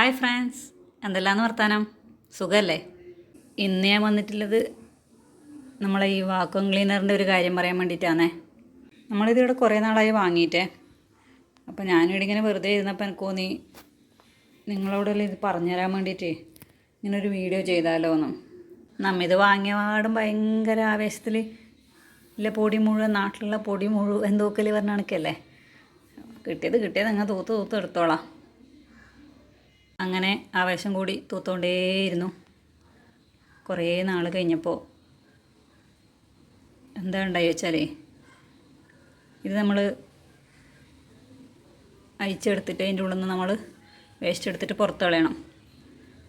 Hi France എന്തെല്ലാന്ന് വർത്താനം? സുഖമല്ലേ ഇന്ന് ഞാൻ വന്നിട്ടുള്ളത് നമ്മളെ ഈ വാക്വം ക്ലീനറിന്റെ ഒരു കാര്യം പറയാൻ വേണ്ടിയിട്ടാണേ. നമ്മളിതിവിടെ കുറേ നാളായി വാങ്ങിയിട്ടേ. അപ്പോൾ ഞാനിവിടെ ഇങ്ങനെ വെറുതെ ഇരുന്നപ്പോൾ എനിക്ക് തോന്നി നിങ്ങളോടെല്ലാം ഇത് പറഞ്ഞുതരാൻ വേണ്ടിയിട്ടേ ഇങ്ങനെ ഒരു വീഡിയോ ചെയ്താലോ എന്ന് നമ്മിത് വാങ്ങിയ പാടും ഭയങ്കര ആവേശത്തിൽ ഇല്ല പൊടി മുഴുവൻ നാട്ടിലുള്ള പൊടി മുഴുവൻ എന്തോക്കൽ പറഞ്ഞ കണക്കല്ലേ? കിട്ടിയത് കിട്ടിയത് അങ്ങ് തൂത്ത് തൂത്ത് എടുത്തോളാം. അങ്ങനെ ആവേശം കൂടി തൂത്തോണ്ടേയിരുന്നു. കുറേ നാൾ കഴിഞ്ഞപ്പോൾ എന്താ ഉണ്ടായി വെച്ചാലേ ഇത് നമ്മൾ അഴിച്ചെടുത്തിട്ട് അതിന്റെ ഉള്ളിൽ നിന്ന് നമ്മൾ വേസ്റ്റ് എടുത്തിട്ട് പുറത്ത് കളയണം.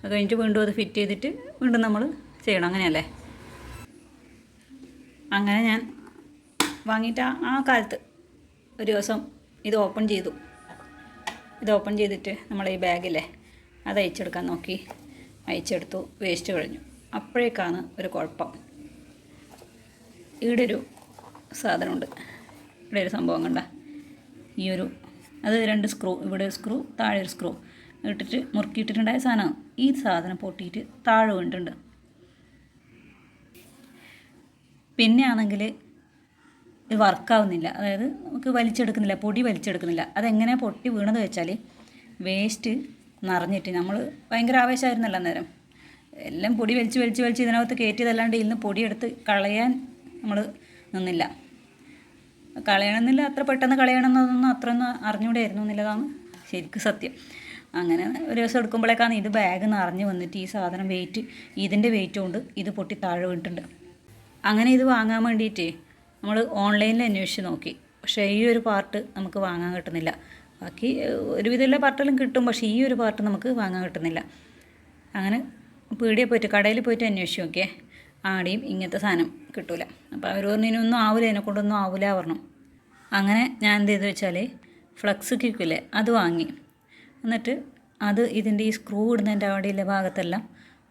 അത് കഴിഞ്ഞിട്ട് വീണ്ടും അത് ഫിറ്റ് ചെയ്തിട്ട് വീണ്ടും നമ്മൾ ചെയ്യണം. അങ്ങനെയല്ലേ? അങ്ങനെ ഞാൻ വാങ്ങിയിട്ട് ആ കാലത്ത് ഒരു ദിവസം ഇത് ഓപ്പൺ ചെയ്തു. ഇത് ഓപ്പൺ ചെയ്തിട്ട് നമ്മൾ ഈ ബാഗില്ലേ അത് അയച്ചെടുക്കാൻ നോക്കി. അയച്ചെടുത്തു വേസ്റ്റ് കഴിഞ്ഞു അപ്പോഴേക്കാണ് ഒരു കുഴപ്പം. ഇവിടെ ഒരു സാധനമുണ്ട്. ഇവിടെ ഒരു സംഭവം കണ്ട. ഈ ഒരു അത് രണ്ട് സ്ക്രൂ ഇവിടെ ഒരു സ്ക്രൂ താഴെ ഒരു സ്ക്രൂ ഇട്ടിട്ട് മുറുക്കിയിട്ടിട്ടുണ്ടായ സാധനമാണ് ഈ സാധനം പൊട്ടിയിട്ട് താഴെ വീണിട്ടുണ്ട്. പിന്നെ ആണെങ്കിൽ ഇത് വർക്കാവുന്നില്ല അതായത് നമുക്ക് വലിച്ചെടുക്കുന്നില്ല പൊടി വലിച്ചെടുക്കുന്നില്ല. അതെങ്ങനെ പൊട്ടി വീണത് വെച്ചാൽ വേസ്റ്റ് നിറഞ്ഞിട്ട് നമ്മൾ ഭയങ്കര ആവേശമായിരുന്നല്ലോ അന്നേരം. എല്ലാം പൊടി വലിച്ച് വലിച്ച് വലിച്ച് ഇതിനകത്ത് കയറ്റിയതല്ലാണ്ട് ഇന്ന് പൊടിയെടുത്ത് കളയാൻ നമ്മൾ നിന്നില്ല. കളയണമെന്നില്ല അത്ര പെട്ടെന്ന് കളയണമെന്നതൊന്നും അത്രയൊന്നും അറിഞ്ഞൂടെയായിരുന്നു എന്നുള്ളതാണ് ശരിക്കും സത്യം. അങ്ങനെ ഒരു ദിവസം എടുക്കുമ്പോഴേക്കാണ് ഇത് ബാഗ് നിറഞ്ഞു വന്നിട്ട് ഈ സാധനം വെയിറ്റ് ഇതിന്റെ വെയിറ്റ് കൊണ്ട് ഇത് പൊട്ടി താഴെ വീണിട്ടുണ്ട്. അങ്ങനെ ഇത് വാങ്ങാൻ വേണ്ടിയിട്ട് നമ്മൾ ഓൺലൈനിൽ അന്വേഷിച്ച് നോക്കി. പക്ഷേ ഈ ഒരു പാർട്ട് നമുക്ക് വാങ്ങാൻ കിട്ടുന്നില്ല. ബാക്കി ഒരുവിധം എല്ലാ പാർട്ടിലും കിട്ടും പക്ഷേ ഈ ഒരു പാർട്ട് നമുക്ക് വാങ്ങാൻ കിട്ടുന്നില്ല. അങ്ങനെ പീടിയെ പോയിട്ട് കടയിൽ പോയിട്ട് അന്വേഷിച്ചു നോക്കിയേ ആടെയും ഇങ്ങനത്തെ സാധനം കിട്ടൂല. അപ്പോൾ അവർ പറഞ്ഞു ഇനിയൊന്നും ആവില്ല എന്നെ കൊണ്ടൊന്നും ആവില്ല പറഞ്ഞു. അങ്ങനെ ഞാൻ എന്ത് ചെയ്തു വെച്ചാൽ ഫ്ലക്സ് കിക്കില്ലേ അത് വാങ്ങി. എന്നിട്ട് അത് ഇതിന്റെ ഈ സ്ക്രൂ ഇടുന്നതിന്റെ അവിടെയുള്ള ഭാഗത്തെല്ലാം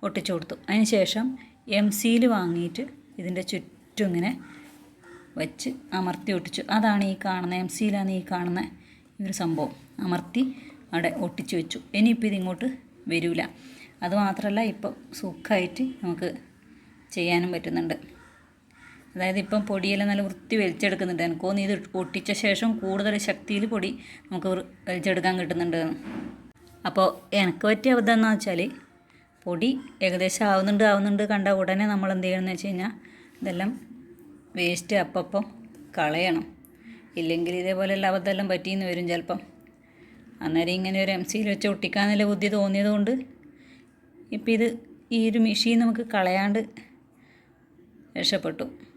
ഒട്ടിച്ചു കൊടുത്തു. അതിന് ശേഷം എം സിയിൽ വാങ്ങിയിട്ട് ഇതിന്റെ ചുറ്റും ഇങ്ങനെ വെച്ച് അമർത്തി ഒട്ടിച്ചു. അതാണ് ഈ കാണുന്ന എം സിയിലാണ് ഈ കാണുന്ന ഒരു സംഭവം അമർത്തി അവിടെ ഒട്ടിച്ചു വെച്ചു. ഇനിയിപ്പോൾ ഇതിങ്ങോട്ട് വരില്ല അതുമാത്രമല്ല ഇപ്പം സുഖമായിട്ട് നമുക്ക് ചെയ്യാനും പറ്റുന്നുണ്ട്. അതായത് ഇപ്പം പൊടിയെല്ലാം നല്ല വൃത്തി വലിച്ചെടുക്കുന്നുണ്ട്. എനിക്ക് തോന്നി ഇത് ഒട്ടിച്ച ശേഷം കൂടുതൽ ശക്തിയിൽ പൊടി നമുക്ക് വലിച്ചെടുക്കാൻ കിട്ടുന്നുണ്ട്. അപ്പോൾ എനിക്ക് പറ്റിയ അബദ്ധം എന്ന് വെച്ചാൽ പൊടി ഏകദേശം ആവുന്നുണ്ട് ആവുന്നുണ്ട് കണ്ട ഉടനെ നമ്മൾ എന്ത് ചെയ്യണമെന്ന് വെച്ച് കഴിഞ്ഞാൽ ഇതെല്ലാം വേസ്റ്റ് അപ്പം കളയണം. ഇല്ലെങ്കിൽ ഇതേപോലെയുള്ള അബദ്ധമെല്ലാം പറ്റിയെന്ന് വരും ചിലപ്പം. അന്നേരം ഇങ്ങനെ ഒരു എം സിയിൽ വെച്ച് ഒട്ടിക്കാന്നുള്ള ബുദ്ധി തോന്നിയതുകൊണ്ട് ഇപ്പം ഇത് ഈ ഒരു മെഷീൻ നമുക്ക് കളയാണ്ട് രക്ഷപ്പെട്ടു.